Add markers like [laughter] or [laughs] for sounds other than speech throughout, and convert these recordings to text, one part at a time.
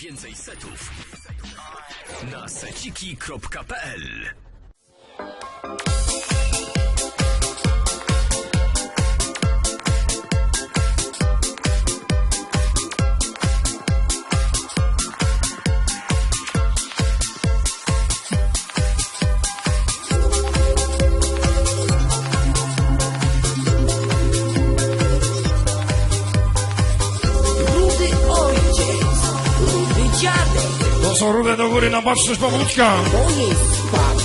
Więcej setów. Na seciki.pl dziadek, To są rude do góry na baczność powódka. to jest spadek.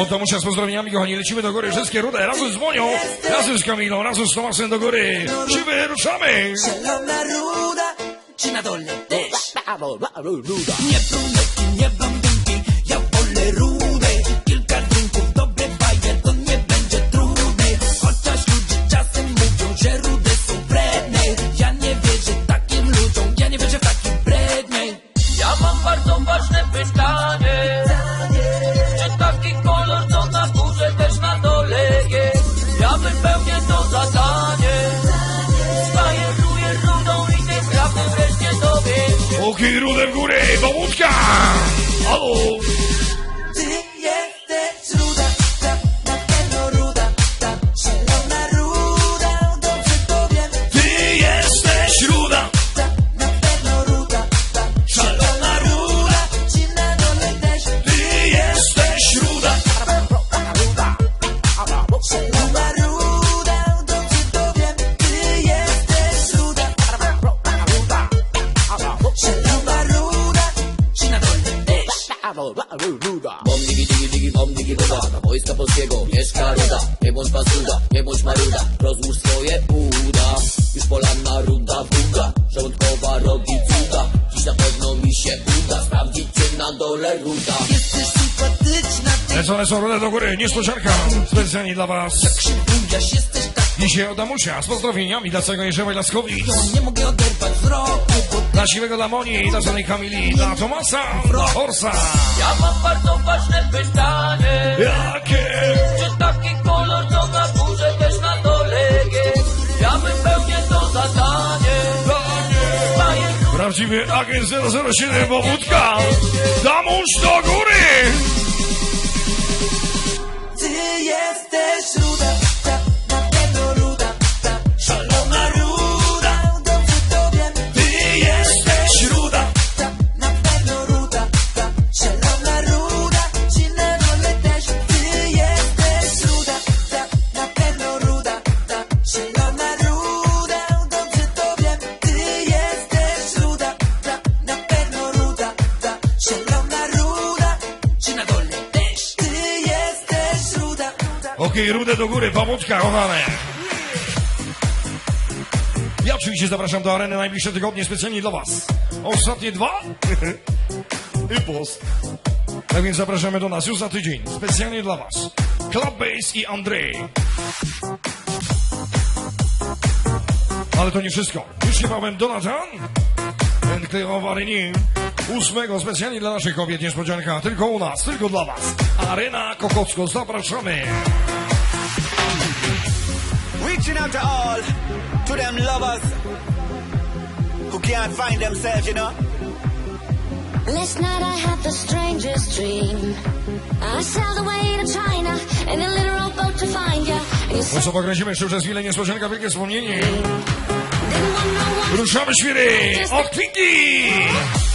Zielona O to muszę z pozdrowieniami, kochani. Lecimy do góry. Wszystkie rude razem z Monią, razem z Kamilą, razem z Tomasem do góry. Siwy, ruszamy. Zielona ruda, ci na dole też. Nie brunetki, nie blondynki, ja wolę rude. Kilka drinków, dobre baje, to nie będzie trudne. Chociaż ludzie czasem mówią, że rude są wredne. Ja nie wierzę takim ludziom, ja nie wierzę w takie brednie. Ja mam bardzo ważne pytanie dowiem się Oki rude w górę, powódka. Też. Bom digi digi digi bom digi ruda Na wojska polskiego mieszka ruda. Nie bądź pasuda, nie bądź maruda. Rozłóż swoje uda. Już polanna runda buga. Żołądkowa robi cuda. Dziś na pewno mi się uda Sprawdzić cię na dole ruda. Jesteś sympatyczna, ty Lecone są rude do góry, niespodzianka. Specjalnie dla was. się bujasz, jesteś tak, Dzisiaj od Damusia z pozdrowieniami dla całego Jerzewa i dla Skowic. nie mogę oderwać wzroku, Dla Siwego, dla Moni, dla żonej Kamili, dla Tomasa, dla Horsa. Ja mam bardzo ważne pytanie Jakie? Czy taki kolor co na górze też na dole jest? Ja wypełnię to zadanie Staję Prawdziwy agent 007 powódka. Damuś do góry! ty jesteś ruda, Okej, rudę do góry, powódka, kochane. Ja oczywiście zapraszam do areny najbliższe tygodnie specjalnie dla was. Ostatnie dwa [laughs] i post. Tak więc zapraszamy do nas już za tydzień. Specjalnie dla was. Club Bass i Andrzej. Ale to nie wszystko. Już niebawem Donatan. Ten klejowy nim. Ósmego specjalnie dla naszych kobiet niespodzianka. Tylko u nas, tylko dla was. Arena Kokocko. Zapraszamy. Reaching out to all, to them lovers who can't find themselves, you know. Last night I had the strangest dream. I sailed away to China in a literal boat to find you. No co, pogradzimy jeszcze przez chwilę niespodzianka, wielkie wspomnienie. no. Ruszamy świry! Od kwitki!